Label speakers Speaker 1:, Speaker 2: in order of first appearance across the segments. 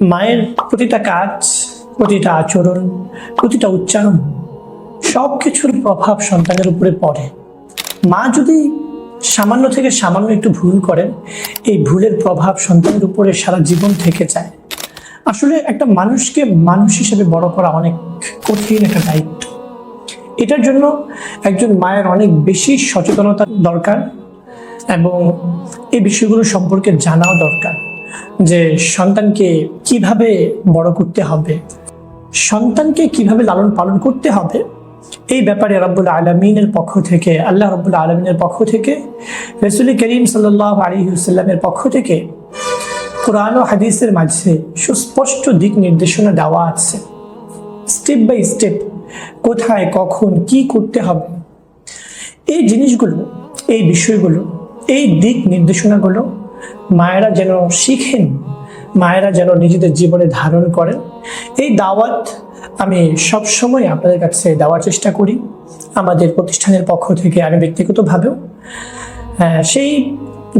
Speaker 1: মায়ের প্রতিটা কাজ, প্রতিটা আচরণ, প্রতিটা উচ্চারণ সব কিছুর প্রভাব সন্তানের উপরে পড়ে। মা যদি সামান্য থেকে সামান্য একটু ভুল করেন, এই ভুলের প্রভাব সন্তানের উপরে সারা জীবন থেকে যায়। আসলে একটা মানুষকে মানুষ হিসেবে বড় করা অনেক কঠিন একটা দায়িত্ব। এটার জন্য একজন মায়ের অনেক বেশি সচেতনতা দরকার এবং এই বিষয়গুলো সম্পর্কে জানাও দরকার। যে সন্তানকে কীভাবে বড় করতে হবে, সন্তানকে কীভাবে লালন পালন করতে হবে, এই ব্যাপারে রব্বুল আলমিনের পক্ষ থেকে, আল্লাহ রব্বুল আলমিনের পক্ষ থেকে, রসুল করিম সাল্লাহ আলী হুসাল্লামের পক্ষ থেকে কোরআন ও হাদিসের মাঝে সুস্পষ্ট দিক নির্দেশনা দেওয়া আছে। স্টেপ বাই স্টেপ কোথায়, কখন, কি করতে হবে, এই জিনিসগুলো, এই বিষয়গুলো, এই দিক নির্দেশনাগুলো মায়েরা যেন শিখেন, মায়েরা যেন নিজেদের জীবনে ধারণ করেন। এই দাওয়াত আমি সবসময় আপনাদের কাছে দেওয়ার চেষ্টা করি, আমাদের প্রতিষ্ঠানের পক্ষ থেকে আমি ব্যক্তিগতভাবেও। সেই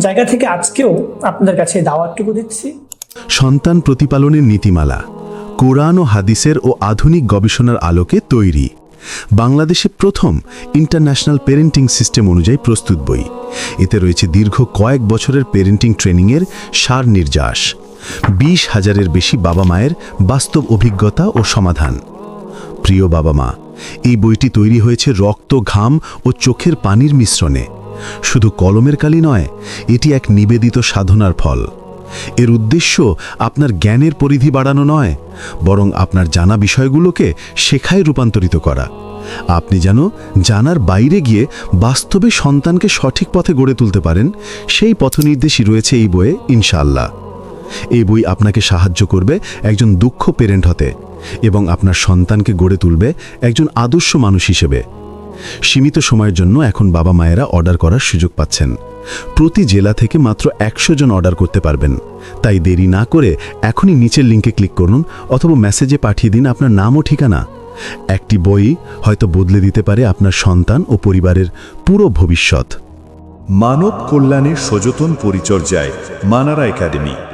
Speaker 1: জায়গা থেকে আজকেও আপনাদের কাছে দাওয়াতটুকু দিচ্ছি।
Speaker 2: সন্তান প্রতিপালনের নীতিমালা, কোরআন ও হাদিসের ও আধুনিক গবেষণার আলোকে তৈরি। বাংলাদেশে প্রথম ইন্টারন্যাশনাল পেরেন্টিং সিস্টেম অনুযায়ী প্রস্তুত বই। এতে রয়েছে দীর্ঘ কয়েক বছরের পেরেন্টিং ট্রেনিংয়ের সার নির্যাস, বিশ হাজারের বেশি বাবা মায়ের বাস্তব অভিজ্ঞতা ও সমাধান। প্রিয় বাবা মা, এই বইটি তৈরি হয়েছে রক্ত, ঘাম ও চোখের পানির মিশ্রণে। শুধু কলমের কালি নয়, এটি এক নিবেদিত সাধনার ফল। এর উদ্দেশ্য আপনার জ্ঞানের পরিধি বাড়ানো নয়, বরং আপনার জানা বিষয়গুলোকে শেখায় রূপান্তরিত করা। আপনি যেন জানার বাইরে গিয়ে বাস্তবে সন্তানকে সঠিক পথে গড়ে তুলতে পারেন, সেই পথনির্দেশই রয়েছে এই বইয়ে ইনশাল্লাহ এই বই আপনাকে সাহায্য করবে একজন দুঃখ পেরেন্ট হতে এবং আপনার সন্তানকে গড়ে তুলবে একজন আদর্শ মানুষ হিসেবে। সীমিত সময়ের জন্য এখন বাবা মায়েরা অর্ডার করার সুযোগ পাচ্ছেন। প্রতি জেলা থেকে মাত্র একশো জন অর্ডার করতে পারবেন। তাই দেরি না করে এখনই নিচের লিঙ্কে ক্লিক করুন অথবা মেসেজে পাঠিয়ে দিন আপনার নাম ও ঠিকানা। একটি বই হয়তো বদলে দিতে পারে আপনার সন্তান ও পরিবারের পুরো ভবিষ্যৎ।
Speaker 3: মানব কল্যাণের সযতন পরিচর্যায় মানারা একাডেমি।